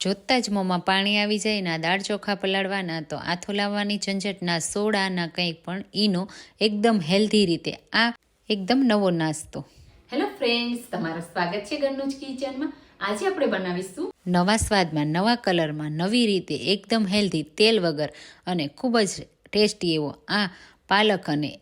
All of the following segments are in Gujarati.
જોતાં જ મોંમાં પાણી આવી જાય ના દાળ ચોખા પલાળવાના તો આથો લાવવાની ઝંઝટ ના સોડા ના કંઈ પણ ઈનો એકદમ હેલ્ધી રીતે આ એકદમ નવો નાસ્તો. હેલો ફ્રેન્ડ્સ તમારું સ્વાગત છે ઘરનું જ કિચનમાં. આજે આપણે બનાવીશું નવા સ્વાદમાં નવા કલરમાં નવી રીતે એકદમ હેલ્ધી તેલ વગર અને ખૂબ જ ટેસ્ટી એવો આ પાલક અને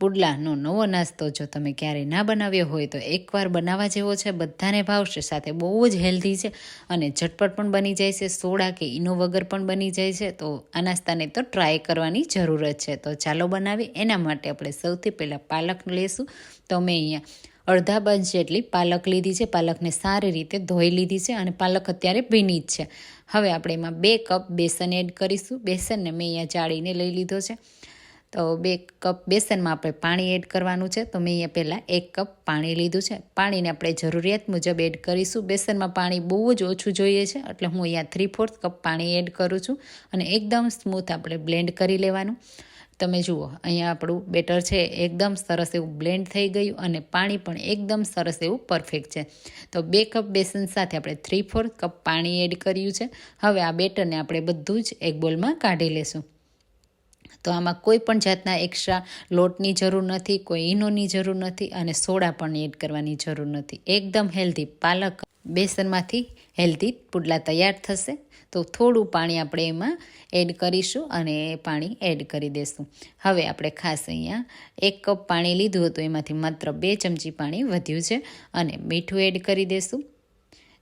પુડલાનો નવો નાસ્તો જો તમે ક્યારેય ના બનાવ્યો હોય તો એકવાર બનાવવા જેવો છે, બધાને ભાવશે, સાથે બહુ જ હેલ્ધી છે અને ઝટપટ પણ બની જાય છે, સોડા કે ઈનો વગર પણ બની જાય છે, તો આ નાસ્તાને તો ટ્રાય કરવાની જરૂરત છે. તો ચાલો બનાવી એના માટે આપણે સૌથી પહેલાં પાલક લેશું. તો મેં અહીંયા અડધા બંચ જેટલી પાલક લીધી છે, પાલકને સારી રીતે ધોઈ લીધી છે અને પાલક અત્યારે ભીની જ છે. હવે આપણે એમાં બે કપ બેસન એડ કરીશું. બેસનને મેં અહીંયા ચાળીને લઈ લીધો છે. તો બે કપ બેસનમાં આપણે પાણી એડ કરવાનું છે. તો મેં અહીંયા પહેલાં એક કપ પાણી લીધું છે. પાણીને આપણે જરૂરિયાત મુજબ એડ કરીશું. બેસનમાં પાણી બહુ જ ઓછું જોઈએ છે. એટલે હું અહીંયા થ્રી ફોર્થ કપ પાણી એડ કરું છું અને એકદમ સ્મૂથ આપણે બ્લેન્ડ કરી લેવાનું. તમે જુઓ, અહીંયા આપણું બેટર છે. એકદમ સરસ એવું બ્લેન્ડ થઈ ગયું અને પાણી પણ એકદમ સરસ એવું પરફેક્ટ છે. તો બે કપ બેસન સાથે આપણે થ્રી ફોર્થ કપ પાણી એડ કર્યું છે. હવે આ બેટરને આપણે બધું જ એક બોલમાં કાઢી લેશું. તો આમાં કોઈ પણ જાતના એક્સ્ટ્રા લોટની જરૂર નથી, કોઈ ઈનોની જરૂર નથી અને સોડા પણ એડ કરવાની જરૂર નથી. એકદમ હેલ્ધી પાલક બેસનમાંથી હેલ્ધી પુડલા તૈયાર થશે. તો થોડું પાણી આપણે એમાં એડ કરીશું અને એ પાણી એડ કરી દઈશું હવે આપણે ખાસ અહીંયા એક કપ પાણી લીધું હતું, એમાંથી માત્ર બે ચમચી પાણી વધ્યું છે અને મીઠું એડ કરી દઈશું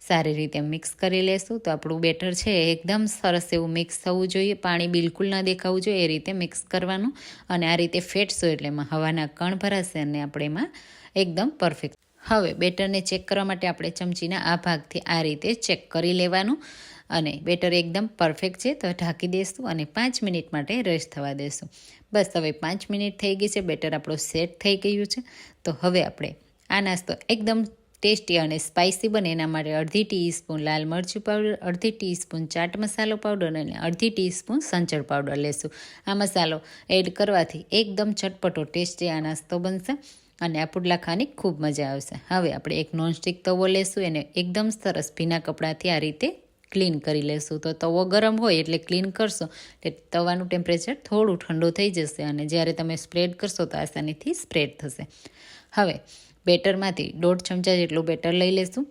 સારી રીતે મિક્સ કરી લેશું. તો આપણું બેટર છે એકદમ સરસ એવું મિક્સ થવું જોઈએ. પાણી બિલકુલ ના દેખાવું જોઈએ એ રીતે મિક્સ કરવાનું. અને આ રીતે ફેટશું એટલે એમાં હવાના કણ ભરાશે અને આપણે એમાં એકદમ પરફેક્ટ. હવે બેટરને ચેક કરવા માટે આપણે ચમચીના આ ભાગથી આ રીતે ચેક કરી લેવાનું. અને બેટર એકદમ પરફેક્ટ છે તો ઢાંકી દઈશું અને પાંચ મિનિટ માટે રેસ્ટ થવા દઈશું બસ હવે પાંચ મિનિટ થઈ ગઈ છે. બેટર આપણું સેટ થઈ ગયું છે. તો હવે આપણે આ નાસ્તો એકદમ ટેસ્ટી અને સ્પાઇસી બને. એના માટે અડધી ટીસ્પૂન લાલ મરચું પાવડર, અડધી ટીસ્પૂન ચાટ મસાલો પાવડર અને અડધી ટીસ્પૂન સંચળ પાવડર લેશું. આ મસાલો એડ કરવાથી એકદમ ચટપટો ટેસ્ટી આ નાસ્તો બનશે અને આ પુડલા ખાવાની ખૂબ મજા આવશે. હવે આપણે એક નોનસ્ટિક તવો લેશું. એને એકદમ સરસ ભીના કપડાથી આ રીતે ક્લીન કરી લેશું. તો તવો ગરમ હોય એટલે ક્લીન કરશો એટલે તવાનું ટેમ્પરેચર થોડું ઠંડુ થઈ જશે અને જ્યારે તમે સ્પ્રેડ કરશો તો આસાનીથી સ્પ્રેડ થશે. હવે બેટરમાંથી દોઢ ચમચા જેટલું બેટર લઈ લેશું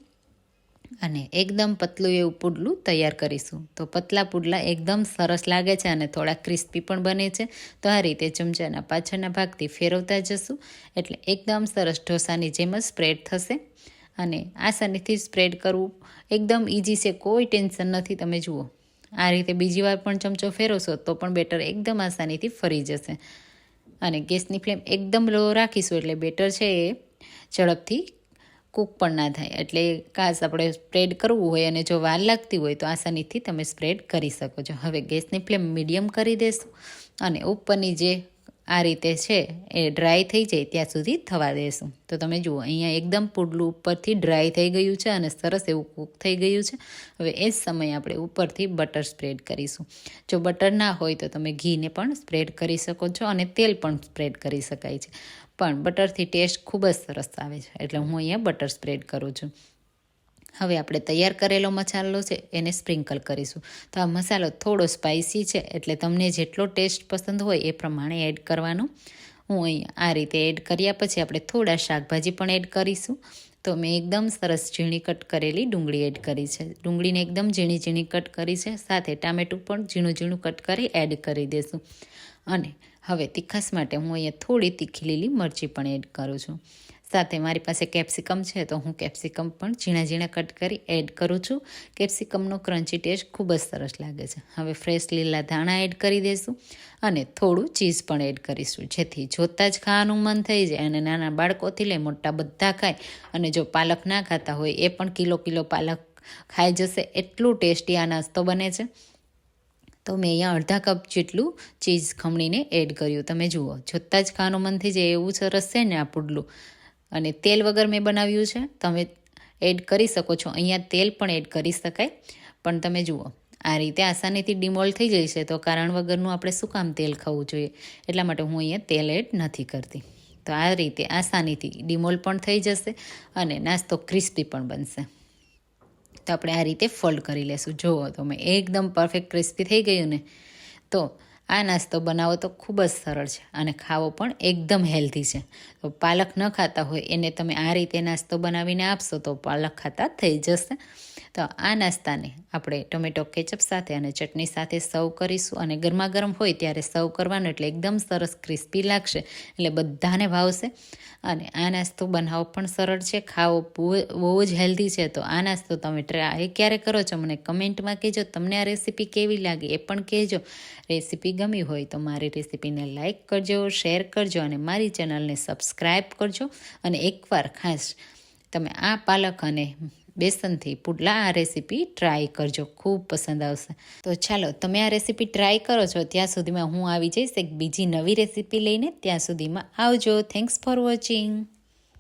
અને એકદમ પતલું એવું પુડલું તૈયાર કરીશું. તો પતલા પુડલા એકદમ સરસ લાગે છે અને થોડા ક્રિસ્પી પણ બને છે. તો આ રીતે ચમચાના પાછળના ભાગથી ફેરવતા જશું. એટલે એકદમ સરસ ઢોસાની જેમ જ સ્પ્રેડ થશે. અને આસાનીથી સ્પ્રેડ કરવું એકદમ ઇઝી છે, કોઈ ટેન્શન નથી. તમે જુઓ, આ રીતે બીજી વાર પણ ચમચો ફેરવશો તો પણ બેટર એકદમ આસાનીથી ફરી જશે. અને ગેસની ફ્લેમ એકદમ લો રાખીશું એટલે બેટર છે એ ઝડપથી કૂક પણ ના થાય. એટલે કાસ આપણે સ્પ્રેડ કરવું હોય અને જો વાર લાગતી હોય તો આસાનીથી તમે સ્પ્રેડ કરી શકો છો. હવે ગેસની ફ્લેમ મીડિયમ કરી દેશું અને ઉપરની જે આ રીતે છે એ ડ્રાય થઈ જાય ત્યાં સુધી થવા દેશું. તો તમે જુઓ, અહીંયા એકદમ પુડલું ઉપરથી ડ્રાય થઈ ગયું છે અને સરસ એવું કૂક થઈ ગયું છે. હવે એ જ સમયે આપણે ઉપરથી બટર સ્પ્રેડ કરીશું. જો બટર ના હોય તો તમે ઘીને પણ સ્પ્રેડ કરી શકો છો અને તેલ પણ સ્પ્રેડ કરી શકાય છે. પણ બટરથી ટેસ્ટ ખૂબ જ સરસ આવે છે. એટલે હું અહીંયા બટર સ્પ્રેડ કરું છું. હવે આપણે તૈયાર કરેલો મસાલો છે, એને સ્પ્રિંકલ કરીશું. તો આ મસાલો થોડો સ્પાઇસી છે, એટલે તમને જેટલો ટેસ્ટ પસંદ હોય એ પ્રમાણે એડ કરવાનો. હું અહીંયા આ રીતે એડ કર્યા પછી આપણે થોડા શાકભાજી પણ એડ કરીશું. તો મેં એકદમ સરસ ઝીણી કટ કરેલી ડુંગળી એડ કરી છે. ડુંગળીને એકદમ ઝીણી ઝીણી કટ કરી છે. સાથે ટામેટું પણ ઝીણું ઝીણું કટ કરી એડ કરી દઈશું અને હવે તીખાસ માટે હું અહીંયા થોડી તીખી લીલી મરચી પણ એડ કરું છું. સાથે મારી પાસે કેપ્સિકમ છે, તો હું કેપ્સિકમ પણ ઝીણા ઝીણા કટ કરી એડ કરું છું. કેપ્સિકમનો ક્રન્ચી ટેસ્ટ ખૂબ જ સરસ લાગે છે. હવે ફ્રેશ લીલા ધાણા એડ કરી દઈશું અને થોડું ચીઝ પણ એડ કરીશું. જેથી જોતાં જ ખાવાનું મન થઈ જાય અને નાના બાળકોથી લઈ મોટા બધા ખાય. અને જો પાલક ના ખાતા હોય, એ પણ કિલો કિલો પાલક ખાઈ જશે. એટલું ટેસ્ટી આ નાસ્તો બને છે. તો મેં અહીંયા અડધા કપ જેટલું ચીઝ ખમણીને એડ કર્યું. તમે જુઓ, જોતાં જ ખાવાનું મન થઈ જાય એવું સરસ છે ને આ પુડલું. અને તેલ વગર મેં બનાવ્યું છે. તમે એડ કરી શકો છો. અહીંયા તેલ પણ એડ કરી શકાય. પણ તમે જુઓ, આ રીતે આસાનીથી ડિમોલ થઈ જાય છે. તો કારણ વગરનું આપણે શું કામ તેલ ખાવું જોઈએ? એટલા માટે હું અહીંયા તેલ એડ નથી કરતી. તો આ રીતે આસાનીથી ડિમોલ પણ થઈ જશે અને નાસ્તો ક્રિસ્પી પણ બનશે. તો આપણે આ રીતે ફોલ્ડ કરી લેશું. જુઓ, તો મેં એકદમ પરફેક્ટ ક્રિસ્પી થઈ ગયું ને. તો આ નાસ્તો બનાવો તો ખૂબ જ સરળ છે અને ખાવો પણ એકદમ હેલ્ધી છે. તો પાલક ન ખાતા હોય એને તમે આ રીતે નાસ્તો બનાવીને આપશો તો પાલક ખાતા થઈ જશે. તો આ નાસ્તાને આપણે ટોમેટો કેચઅપ સાથે અને ચટણી સાથે સર્વ કરીશું અને ગરમા ગરમ હોય ત્યારે સર્વ કરવાનું એટલે એકદમ સરસ ક્રિસ્પી લાગશે એટલે બધાને ભાવશે. અને આ નાસ્તો બનાવવો પણ સરળ છે, ખાવો બહુ જ હેલ્ધી છે. તો આ નાસ્તો તમે ટ્રાય ક્યારે કરો છો? મને કમેન્ટમાં કહેજો. તમને આ રેસીપી કેવી લાગી? એ પણ કહેજો. રેસીપી ગમી હોય તો મારી રેસીપીને લાઇક કરજો, શેર કરજો અને મારી ચેનલને સબસ્ક્રાઈબ કરજો. અને એકવાર ખાસ તમે આ પાલક અને બેસનથી પુડલા આ રેસીપી ટ્રાય કરજો. ખૂબ પસંદ આવશે. તો ચાલો, તમે આ રેસીપી ટ્રાય કરો છો, ત્યાં સુધીમાં હું આવી જઈશ એક બીજી નવી રેસીપી લઈને. ત્યાં સુધીમાં આવજો. Thanks for watching